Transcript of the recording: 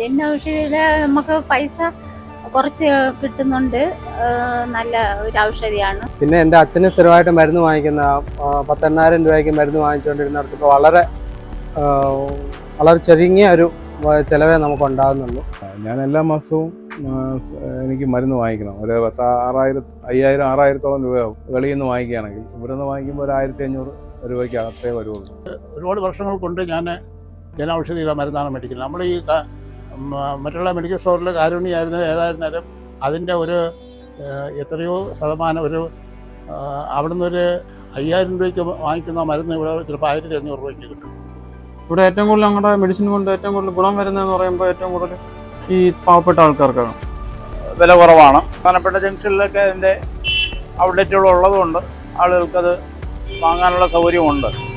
ജനൌഷധിയിൽ നമുക്ക് പൈസ കുറച്ച് കിട്ടുന്നുണ്ട്. നല്ല ഒരു ഔഷധിയാണ്. പിന്നെ എന്റെ അച്ഛന് സ്ഥിരമായിട്ട് മരുന്ന് വാങ്ങിക്കുന്ന പത്തെണ്ണായിരം രൂപയ്ക്ക് മരുന്ന് വാങ്ങിച്ചുകൊണ്ടിരുന്നിടത്ത് ഇപ്പോൾ വളരെ വളരെ ചുരുങ്ങിയ ഒരു ചെലവേ നമുക്ക് ഉണ്ടാകുന്നുള്ളൂ ഞാൻ എല്ലാ മാസവും എനിക്ക് മരുന്ന് വാങ്ങിക്കണം. ഒരു പത്ത് ആറായിരം അയ്യായിരം ആറായിരത്തോളം രൂപ വെളിയിൽ നിന്ന് വാങ്ങിക്കുകയാണെങ്കിൽ ഇവിടെ നിന്ന് വാങ്ങിക്കുമ്പോൾ ഒരു ആയിരത്തി അഞ്ഞൂറ് രൂപയ്ക്ക് അകത്തേ വരുള്ളൂ. ഒരുപാട് വർഷങ്ങൾ കൊണ്ട് ഞാൻ ജനൌഷധിയുടെ മരുന്നാണ് മേടിക്കുന്നത്. നമ്മൾ ഈ മറ്റുള്ള മെഡിക്കൽ സ്റ്റോറിൽ കാരുണ്യായിരുന്നു ഏതായിരുന്നാലും അതിന്റെ ഒരു എത്രയോ ശതമാനം ഒരു അവിടെ അവിടുന്ന് ഒരു അയ്യായിരം രൂപയ്ക്ക് വാങ്ങിക്കുന്ന മരുന്ന് ഇവിടെ ചിലപ്പോൾ ആയിരത്തി അഞ്ഞൂറ് രൂപയ്ക്ക് കിട്ടും. ഇവിടെ ഏറ്റവും കൂടുതൽ ഞങ്ങളുടെ മെഡിസിൻ കൊണ്ട് ഏറ്റവും കൂടുതൽ ഗുണം വരുന്നതെന്ന് പറയുമ്പോൾ ഏറ്റവും കൂടുതൽ ഈ പാവപ്പെട്ട ആൾക്കാർക്കാണ്. വില കുറവാണ്. പ്രധാനപ്പെട്ട ജംഗ്ഷനിലൊക്കെ അതിന്റെ ഔട്ട്ലെറ്റുകൾ ഉള്ളതുകൊണ്ട് ആളുകൾക്കത് വാങ്ങാനുള്ള സൗകര്യമുണ്ട്.